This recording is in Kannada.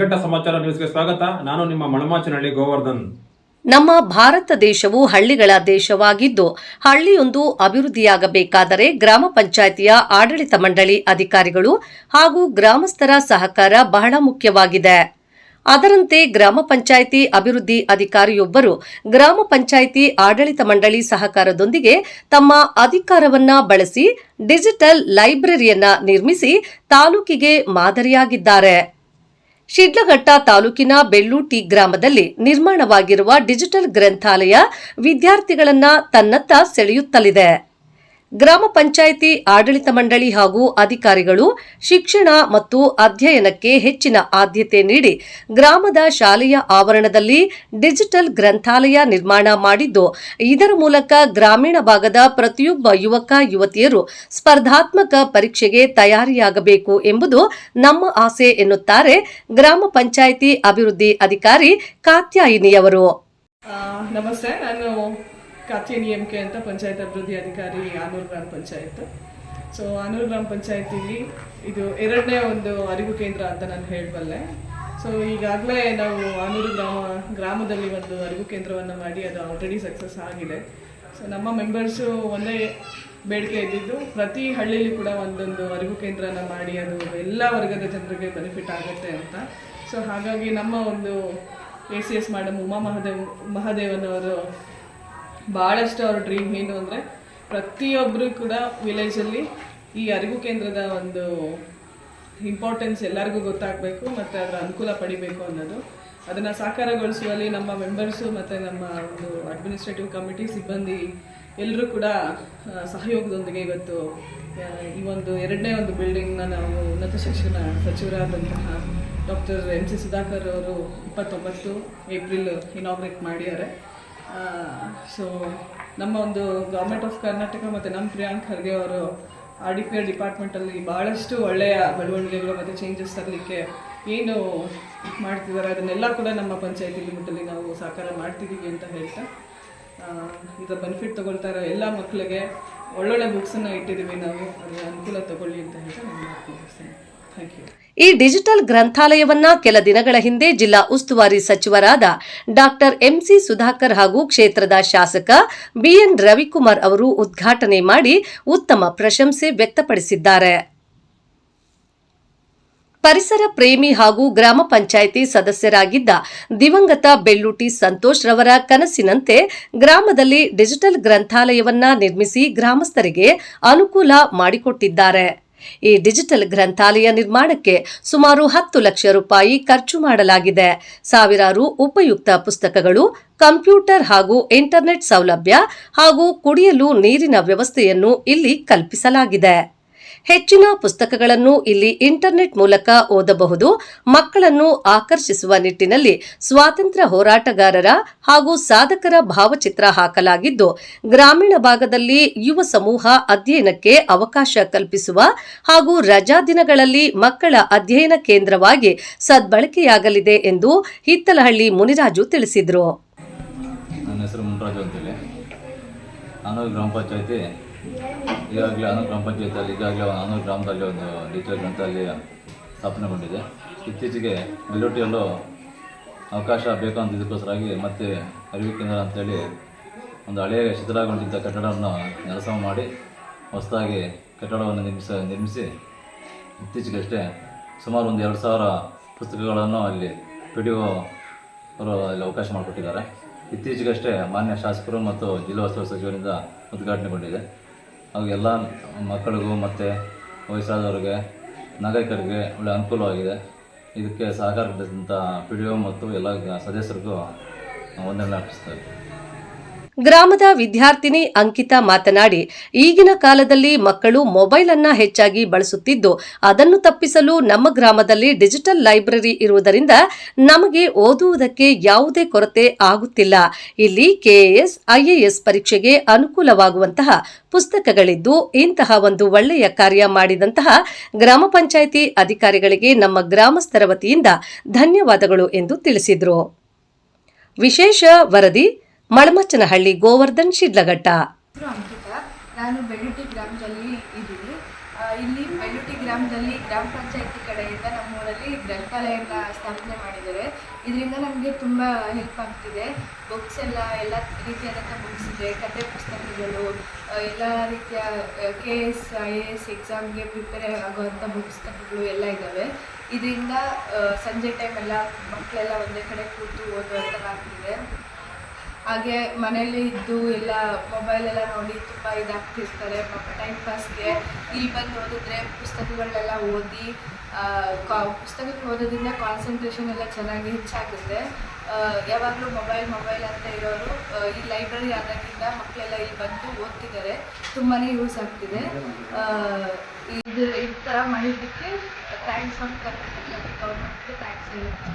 ಶಿಲ್ಘಟ್ಟ ಸಮಾಚಾರ ನ್ಯೂಸ್ಗೆ ಸ್ವಾಗತ. ನಾನು ನಿಮ್ಮ ಮಳಮಾಚನಹಳ್ಳಿ ಗೋವರ್ಧನ್. ನಮ್ಮ ಭಾರತ ದೇಶವು ಹಳ್ಳಿಗಳ ದೇಶವಾಗಿದ್ದು, ಹಳ್ಳಿಯೊಂದು ಅಭಿವೃದ್ಧಿಯಾಗಬೇಕಾದರೆ ಗ್ರಾಮ ಪಂಚಾಯಿತಿಯ ಆಡಳಿತ ಮಂಡಳಿ ಅಧಿಕಾರಿಗಳು ಹಾಗೂ ಗ್ರಾಮಸ್ಥರ ಸಹಕಾರ ಬಹಳ ಮುಖ್ಯವಾಗಿದೆ. ಅದರಂತೆ ಗ್ರಾಮ ಪಂಚಾಯಿತಿ ಅಭಿವೃದ್ಧಿ ಅಧಿಕಾರಿಯೊಬ್ಬರು ಗ್ರಾಮ ಪಂಚಾಯಿತಿ ಆಡಳಿತ ಮಂಡಳಿ ಸಹಕಾರದೊಂದಿಗೆ ತಮ್ಮ ಅಧಿಕಾರವನ್ನ ಬಳಸಿ ಡಿಜಿಟಲ್ ಲೈಬ್ರರಿಯನ್ನ ನಿರ್ಮಿಸಿ ತಾಲೂಕಿಗೆ ಮಾದರಿಯಾಗಿದ್ದಾರೆ. ಶಿಡ್ಲಘಟ್ಟ ತಾಲೂಕಿನ ಬೆಳ್ಳೂಟಿ ಗ್ರಾಮದಲ್ಲಿ ನಿರ್ಮಾಣವಾಗಿರುವ ಡಿಜಿಟಲ್ ಗ್ರಂಥಾಲಯ ವಿದ್ಯಾರ್ಥಿಗಳನ್ನ ತನ್ನತ್ತ ಸೆಳೆಯುತ್ತಲಿದೆ. ಗ್ರಾಮ ಪಂಚಾಯಿತಿ, ಆಡಳಿತ ಮಂಡಳಿ ಹಾಗೂ ಅಧಿಕಾರಿಗಳು ಶಿಕ್ಷಣ ಮತ್ತು ಅಧ್ಯಯನಕ್ಕೆ ಹೆಚ್ಚಿನ ಆದ್ಯತೆ ನೀಡಿ ಗ್ರಾಮದ ಶಾಲೆಯ ಆವರಣದಲ್ಲಿ ಡಿಜಿಟಲ್ ಗ್ರಂಥಾಲಯ ನಿರ್ಮಾಣ ಮಾಡಿದ್ದು, ಇದರ ಮೂಲಕ ಗ್ರಾಮೀಣ ಭಾಗದ ಪ್ರತಿಯೊಬ್ಬ ಯುವಕ, ಯುವತಿಯರು ಸ್ಪರ್ಧಾತ್ಮಕ ಪರೀಕ್ಷೆಗೆ ತಯಾರಿಯಾಗಬೇಕು ಎಂಬುದು ನಮ್ಮ ಆಸೆ ಎನ್ನುತ್ತಾರೆ ಗ್ರಾಮ ಪಂಚಾಯಿತಿ ಅಭಿವೃದ್ಧಿ ಅಧಿಕಾರಿ ಕಾತ್ಯಾಯಿನಿಯವರು. ನಮಸ್ತೆ, ನಾನು ಕಾತ್ಯಾನಿ ಎಂ ಕೆ ಅಂತ ಪಂಚಾಯತ್ ಅಭಿವೃದ್ಧಿ ಅಧಿಕಾರಿ ಆನೂರು ಗ್ರಾಮ ಪಂಚಾಯತ್. ಸೊ ಆನೂರು ಗ್ರಾಮ ಪಂಚಾಯತಿಲಿ ಇದು ಎರಡನೇ ಒಂದು ಅರಿವು ಕೇಂದ್ರ ಅಂತ ನಾನು ಹೇಳಬಲ್ಲೆ. ಸೊ ಈಗಾಗಲೇ ನಾವು ಆನೂರು ಗ್ರಾಮ, ಗ್ರಾಮದಲ್ಲಿ ಒಂದು ಅರಿವು ಕೇಂದ್ರವನ್ನು ಮಾಡಿ ಅದು ಆಲ್ರೆಡಿ ಸಕ್ಸಸ್ ಆಗಿದೆ. ಸೊ ನಮ್ಮ ಮೆಂಬರ್ಸು ಒಂದೇ ಬೇಡಿಕೆ ಇದ್ದಿದ್ದು ಪ್ರತಿ ಹಳ್ಳಿಯಲ್ಲಿ ಕೂಡ ಒಂದೊಂದು ಅರಿವು ಕೇಂದ್ರನ ಮಾಡಿ ಅದು ಎಲ್ಲ ವರ್ಗದ ಜನರಿಗೆ ಬೆನಿಫಿಟ್ ಆಗುತ್ತೆ ಅಂತ. ಸೊ ಹಾಗಾಗಿ ನಮ್ಮ ಒಂದು A C S madam Uma Mahadev, ಮಹಾದೇವನವರು ಭಾಳಷ್ಟು ಅವ್ರ ಡ್ರೀಮ್ ಏನು ಅಂದರೆ ಪ್ರತಿಯೊಬ್ಬರು ಕೂಡ ವಿಲೇಜಲ್ಲಿ ಈ ಅರಿವು ಕೇಂದ್ರದ ಒಂದು ಇಂಪಾರ್ಟೆನ್ಸ್ ಎಲ್ಲರಿಗೂ ಗೊತ್ತಾಗಬೇಕು ಮತ್ತು ಅದರ ಅನುಕೂಲ ಪಡಿಬೇಕು ಅನ್ನೋದು. ಅದನ್ನು ಸಾಕಾರಗೊಳಿಸುವಲ್ಲಿ ನಮ್ಮ ಮೆಂಬರ್ಸು ಮತ್ತು ನಮ್ಮ ಒಂದು ಅಡ್ಮಿನಿಸ್ಟ್ರೇಟಿವ್ ಕಮಿಟಿ ಸಿಬ್ಬಂದಿ ಎಲ್ಲರೂ ಕೂಡ ಸಹಯೋಗದೊಂದಿಗೆ ಇವತ್ತು ಈ ಒಂದು ಎರಡನೇ ಒಂದು ಬಿಲ್ಡಿಂಗ್ನ ನಾವು ಉನ್ನತ ಶಿಕ್ಷಣ ಸಚಿವರಾದಂತಹ ಡಾಕ್ಟರ್ ಎಂ ಸಿ ಸುಧಾಕರ್ ಅವರು ಇಪ್ಪತ್ತೊಂಬತ್ತು ಏಪ್ರಿಲ್ ಇನಾಗ್ರೇಟ್ ಮಾಡಿದ್ದಾರೆ. ಸೊ ನಮ್ಮ ಒಂದು ಗೌರ್ಮೆಂಟ್ ಆಫ್ ಕರ್ನಾಟಕ ಮತ್ತು ನಮ್ಮ ಪ್ರಿಯಾಂಕ್ ಖರ್ಗೆ ಅವರು ಆರ್ ಡಿ ಪಿ ಆರ್ ಡಿಪಾರ್ಟ್ಮೆಂಟಲ್ಲಿ ಭಾಳಷ್ಟು ಒಳ್ಳೆಯ ಬೆಳವಣಿಗೆಗಳು ಮತ್ತು ಚೇಂಜಸ್ ತರಲಿಕ್ಕೆ ಏನು ಮಾಡ್ತಿದ್ದಾರೆ, ಅದನ್ನೆಲ್ಲ ಕೂಡ ನಮ್ಮ ಪಂಚಾಯತಿ ಲಿಮಿಟಲ್ಲಿ ನಾವು ಸಾಕಾರ ಮಾಡ್ತಿದ್ದೀವಿ ಅಂತ ಹೇಳ್ತಾ ಇದು ಇದರ ಬೆನಿಫಿಟ್ ತೊಗೊಳ್ತಾ ಇರೋ ಎಲ್ಲ ಮಕ್ಕಳಿಗೆ ಒಳ್ಳೊಳ್ಳೆ ಬುಕ್ಸನ್ನು ಇಟ್ಟಿದ್ದೀವಿ ನಾವು, ಅದರ ಅನುಕೂಲ ತಗೊಳ್ಳಿ ಅಂತ ಹೇಳ್ತಾ ನಾನು ಮಾತು ಥ್ಯಾಂಕ್ ಯು ಈ ಡಿಜಿಟಲ್ ಗ್ರಂಥಾಲಯವನ್ನ ಕೆಲ ದಿನಗಳ ಹಿಂದೆ ಜಿಲ್ಲಾ ಉಸ್ತುವಾರಿ ಸಚಿವರಾದ ಡಾಕ್ಟರ್ ಎಂಸಿ ಸುಧಾಕರ್ ಹಾಗೂ ಕ್ಷೇತ್ರದ ಶಾಸಕ ಬಿಎನ್ ರವಿಕುಮಾರ್ ಅವರು ಉದ್ಘಾಟನೆ ಮಾಡಿ ಉತ್ತಮ ಪ್ರಶಂಸೆ ವ್ಯಕ್ತಪಡಿಸಿದ್ದಾರೆ. ಪರಿಸರ ಪ್ರೇಮಿ ಹಾಗೂ ಗ್ರಾಮ ಪಂಚಾಯಿತಿ ಸದಸ್ಯರಾಗಿದ್ದ ದಿವಂಗತ ಬೆಳ್ಳೂಟಿ ಸಂತೋಷ್ ರವರ ಕನಸಿನಂತೆ ಗ್ರಾಮದಲ್ಲಿ ಡಿಜಿಟಲ್ ಗ್ರಂಥಾಲಯವನ್ನ ನಿರ್ಮಿಸಿ ಗ್ರಾಮಸ್ಥರಿಗೆ ಅನುಕೂಲ ಮಾಡಿಕೊಟ್ಟಿದ್ದಾರೆ. ಈ ಡಿಜಿಟಲ್ ಗ್ರಂಥಾಲಯ ನಿರ್ಮಾಣಕ್ಕೆ ಸುಮಾರು ಹತ್ತು ಲಕ್ಷ ರೂಪಾಯಿ ಖರ್ಚು ಮಾಡಲಾಗಿದೆ. ಸಾವಿರಾರು ಉಪಯುಕ್ತ ಪುಸ್ತಕಗಳು, ಕಂಪ್ಯೂಟರ್ ಹಾಗೂ ಇಂಟರ್ನೆಟ್ ಸೌಲಭ್ಯ ಹಾಗೂ ಕುಡಿಯಲು ನೀರಿನ ವ್ಯವಸ್ಥೆಯನ್ನು ಇಲ್ಲಿ ಕಲ್ಪಿಸಲಾಗಿದೆ. ಹೆಚ್ಚಿನ ಪುಸ್ತಕಗಳನ್ನು ಇಲ್ಲಿ ಇಂಟರ್ನೆಟ್ ಮೂಲಕ ಓದಬಹುದು. ಮಕ್ಕಳನ್ನು ಆಕರ್ಷಿಸುವ ನಿಟ್ಟಿನಲ್ಲಿ ಸ್ವಾತಂತ್ರ್ಯ ಹೋರಾಟಗಾರರ ಹಾಗೂ ಸಾಧಕರ ಭಾವಚಿತ್ರ ಹಾಕಲಾಗಿದ್ದು, ಗ್ರಾಮೀಣ ಭಾಗದಲ್ಲಿ ಯುವ ಸಮೂಹ ಅಧ್ಯಯನಕ್ಕೆ ಅವಕಾಶ ಕಲ್ಪಿಸುವ ಹಾಗೂ ರಜಾ ದಿನಗಳಲ್ಲಿ ಮಕ್ಕಳ ಅಧ್ಯಯನ ಕೇಂದ್ರವಾಗಿ ಸದ್ಬಳಕೆಯಾಗಲಿದೆ ಎಂದು ಹಿತ್ತಲಹಳ್ಳಿ ಮುನಿರಾಜು ತಿಳಿಸಿದರು. ನನ್ನ ಹೆಸರು ಮುನಿರಾಜು ಅಂತೇಳಿ. ನಾನು ಗ್ರಾಮ ಪಂಚಾಯತಿ ಈಗಾಗಲೇ ಆನೂರು ಗ್ರಾಮ ಪಂಚಾಯತಿಯಲ್ಲಿ ಈಗಾಗಲೇ ಆನೂರು ಗ್ರಾಮದಲ್ಲಿ ಒಂದು ಡಿಜಿಟಲ್ ಗ್ರಂಥಾಲಯ ಸ್ಥಾಪನೆಗೊಂಡಿದೆ ಇತ್ತೀಚೆಗೆ ಬೆಲ್ಲೋಟಿಯಲ್ಲೂ ಅವಕಾಶ ಬೇಕು ಅಂತ ಇದಕ್ಕೋಸ್ಕರಾಗಿ ಮತ್ತೆ ಅರಿವು ಕೇಂದ್ರ ಅಂತೇಳಿ ಒಂದು ಹಳೆಯ ಶಿಥಿಲಗೊಂಡಿದ್ದ ಕಟ್ಟಡವನ್ನು ನೆಲಸ ಮಾಡಿ ಹೊಸದಾಗಿ ಕಟ್ಟಡವನ್ನು ನಿರ್ಮಿಸ, ನಿರ್ಮಿಸಿ ಇತ್ತೀಚೆಗಷ್ಟೇ ಸುಮಾರು ಒಂದು ಎರಡು ಸಾವಿರ ಪುಸ್ತಕಗಳನ್ನು ಅಲ್ಲಿ ಪಿ ಡಿ ಒ ಅವರು ಅಲ್ಲಿ ಅವಕಾಶ ಮಾಡಿಕೊಟ್ಟಿದ್ದಾರೆ. ಇತ್ತೀಚೆಗಷ್ಟೇ ಮಾನ್ಯ ಶಾಸಕರು ಮತ್ತು ಜಿಲ್ಲಾ ಉಸ್ತುವಾರಿ ಸಚಿವರಿಂದ ಉದ್ಘಾಟನೆಗೊಂಡಿದೆ ಹಾಗೂ ಎಲ್ಲ ಮಕ್ಕಳಿಗೂ ಮತ್ತು ವಯಸ್ಸಾದವ್ರಿಗೆ, ನಾಗರಿಕರಿಗೆ ಒಳ್ಳೆಯ ಅನುಕೂಲವಾಗಿದೆ. ಇದಕ್ಕೆ ಸಹಕಾರ ಪಡೆದಂಥ ಪಿ ಡಿ ಒ ಮತ್ತು ಎಲ್ಲ ಸದಸ್ಯರಿಗೂ ವಂದನೆ ಅರ್ಪಿಸ್ತಾರೆ ಗ್ರಾಮದ ವಿದ್ಯಾರ್ಥಿನಿ ಅಂಕಿತಾ ಮಾತನಾಡಿ, ಈಗಿನ ಕಾಲದಲ್ಲಿ ಮಕ್ಕಳು ಮೊಬೈಲ್ ಅನ್ನ ಹೆಚ್ಚಾಗಿ ಬಳಸುತ್ತಿದ್ದು, ಅದನ್ನು ತಪ್ಪಿಸಲು ನಮ್ಮ ಗ್ರಾಮದಲ್ಲಿ ಡಿಜಿಟಲ್ ಲೈಬ್ರರಿ ಇರುವುದರಿಂದ ನಮಗೆ ಓದುವುದಕ್ಕೆ ಯಾವುದೇ ಕೊರತೆ ಆಗುತ್ತಿಲ್ಲ. ಇಲ್ಲಿ ಕೆಎಎಸ್, ಐಎಎಸ್ ಪರೀಕ್ಷೆಗೆ ಅನುಕೂಲವಾಗುವಂತಹ ಪುಸ್ತಕಗಳಿದ್ದು, ಇಂತಹ ಒಂದು ಒಳ್ಳೆಯ ಕಾರ್ಯ ಮಾಡಿದಂತಹ ಗ್ರಾಮ ಪಂಚಾಯಿತಿ ಅಧಿಕಾರಿಗಳಿಗೆ ನಮ್ಮ ಗ್ರಾಮಸ್ಥರ ವತಿಯಿಂದ ಧನ್ಯವಾದಗಳು ಎಂದು ತಿಳಿಸಿದರು. ವಿಶೇಷ ವರದಿ ಮಳಮಚ್ಚನಹಳ್ಳಿ ಗೋವರ್ಧನ್ ಶಿಡ್ಲಘಟ್ಟ. ಅಂಕಿತಾ. ನಾನು ಬೆಳ್ಳುಟ್ಟಿ ಗ್ರಾಮ ಗ್ರಾಮದಲ್ಲಿ ಇದ್ದೀನಿ. ಇಲ್ಲಿ ಬೆಳ್ಳುಟಿ ಗ್ರಾಮದಲ್ಲಿ ಗ್ರಾಮ ಪಂಚಾಯತಿ ಕಡೆಯಿಂದ ನಮ್ಮೂರಲ್ಲಿ ಗ್ರಂಥಾಲಯನ ಸ್ಥಾಪನೆ ಮಾಡಿದ್ದಾರೆ. ಇದರಿಂದ ನಮಗೆ ತುಂಬ ಹೆಲ್ಪ್ ಆಗ್ತಿದೆ. ಬುಕ್ಸ್ ಎಲ್ಲ ಎಲ್ಲ ರೀತಿಯಾದಂಥ ಬುಕ್ಸ್ ಇದೆ. ಕತೆ ಪುಸ್ತಕಗಳು ಎಲ್ಲ ರೀತಿಯ K S I A S ಎಕ್ಸಾಮ್ಗೆ ಪ್ರಿಪೇರ್ ಆಗುವಂಥ ಪುಸ್ತಕಗಳು ಎಲ್ಲ ಇದ್ದಾವೆ. ಇದರಿಂದ ಸಂಜೆ ಟೈಮ್ ಎಲ್ಲ ಮಕ್ಕಳೆಲ್ಲ ಒಂದೇ ಕಡೆ ಕೂತು ಓದುವಂಥದ್ದಾಗ್ತಿದೆ. ಹಾಗೆ ಮನೆಯಲ್ಲಿ ಇದ್ದು ಎಲ್ಲ ಮೊಬೈಲ್ ಎಲ್ಲ ನೋಡಿ ತುಂಬ ಇದಾಗ್ತಿರ್ತಾರೆ. ಟೈಮ್ ಪಾಸ್ಗೆ ಇಲ್ಲಿ ಬಂದು ಓದಿದ್ರೆ ಪುಸ್ತಕಗಳನ್ನೆಲ್ಲ ಓದಿ ಕಾ- ಪುಸ್ತಕಕ್ಕೆ ಓದೋದ್ರಿಂದ ಕಾನ್ಸಂಟ್ರೇಷನ್ ಎಲ್ಲ ಚೆನ್ನಾಗಿ ಹೆಚ್ಚಾಗುತ್ತೆ. ಯಾವಾಗಲೂ ಮೊಬೈಲ್ ಮೊಬೈಲ್ ಅಂತ ಇರೋರು ಈ ಲೈಬ್ರರಿ ಆದಾಗಿಂದ ಮಕ್ಕಳೆಲ್ಲ ಇಲ್ಲಿ ಬಂದು ಓದ್ತಿದ್ದಾರೆ. ತುಂಬಾ ಯೂಸ್ ಆಗ್ತಿದೆ. ಇದು ಈ ಥರ ಮಾಡಿದ್ದಕ್ಕೆ ಥ್ಯಾಂಕ್ಸ್ ಅಂತ ಗೌರ್ಮೆಂಟ್ಗೆ ಥ್ಯಾಂಕ್ಸ್ ಹೇಳುತ್ತೆ